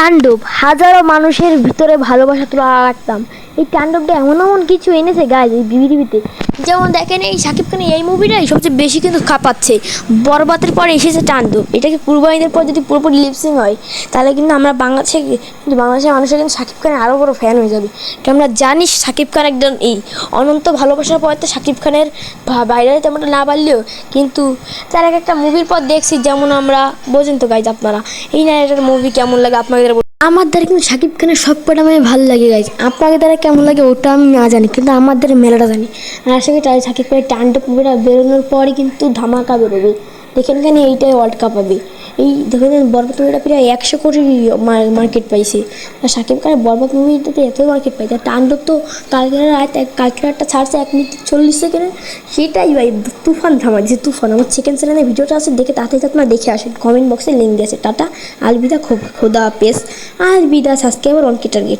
তাণ্ডব হাজারো মানুষের ভিতরে ভালোবাসা তোলা রাখতাম এই তাণ্ডবটা এমন এমন কিছু এনেছে গাছ এই বিবিটিভিতে যেমন দেখেন এই শাকিব খানের এই মুভিটাই সবচেয়ে বেশি কিন্তু খাপাচ্ছে। বরবাতের পরে এসেছে তাণ্ডব এটাকে পূর্বাহিনের পর যদি পুরোপুরি লিপসিং হয়, তাহলে কিন্তু আমরা বাংলাদেশে, কিন্তু বাংলাদেশের মানুষের কিন্তু শাকিব খানের আরও বড় ফ্যান হয়ে যাবে। তো আমরা জানি শাকিব খান একজন এই অনন্ত ভালোবাসার পর তো শাকিব খানের বাইরে তেমনটা না পারলেও কিন্তু তার এক একটা মুভির পর দেখছি, যেমন আমরা, বোঝেন তো গাইজ আপনারা, এই নায়কের মুভি কেমন লাগে আপনাদের। আমার দ্বারা কিন্তু শাকিব খানের সব কটা মানে ভালো লাগে গাইজ আপনাদের দ্বারা কেমন লাগে ওটা আমি না জানি, কিন্তু আমার দ্বারা মেলাটা জানি। আর আশা করি শাকিব খানের টানটা পুরোটা বেরোনোর পরে কিন্তু ধামাকা বেরোবে। দেখেন কেন এইটাই ওয়ার্ল্ড কাপ হবে। এই দেখেন বরবাদ মুভিটা প্রায় একশো কোটি মার্কেট পাইছে। আর শাকিব খানের বরবাদ মুভিটাতে এত মার্কেট পাইছে। আর তাণ্ডব তো কালকের রাত রাতটা ছাড়ছে এক মিনিট চল্লিশ সেকেন্ডে সেটাই ভাই, তুফান থামা দিয়েছে তুফান। আমার সেকেন্ড চ্যানেলে ভিডিওটা আছে, দেখে তাড়াতাড়ি আপনারা দেখে আসেন। কমেন্ট বক্সে লিঙ্ক দিয়েছে টাটা, আলবিদা খোদা পেস আলবিদা সাবস্ক্রাইবার অন টার্গেট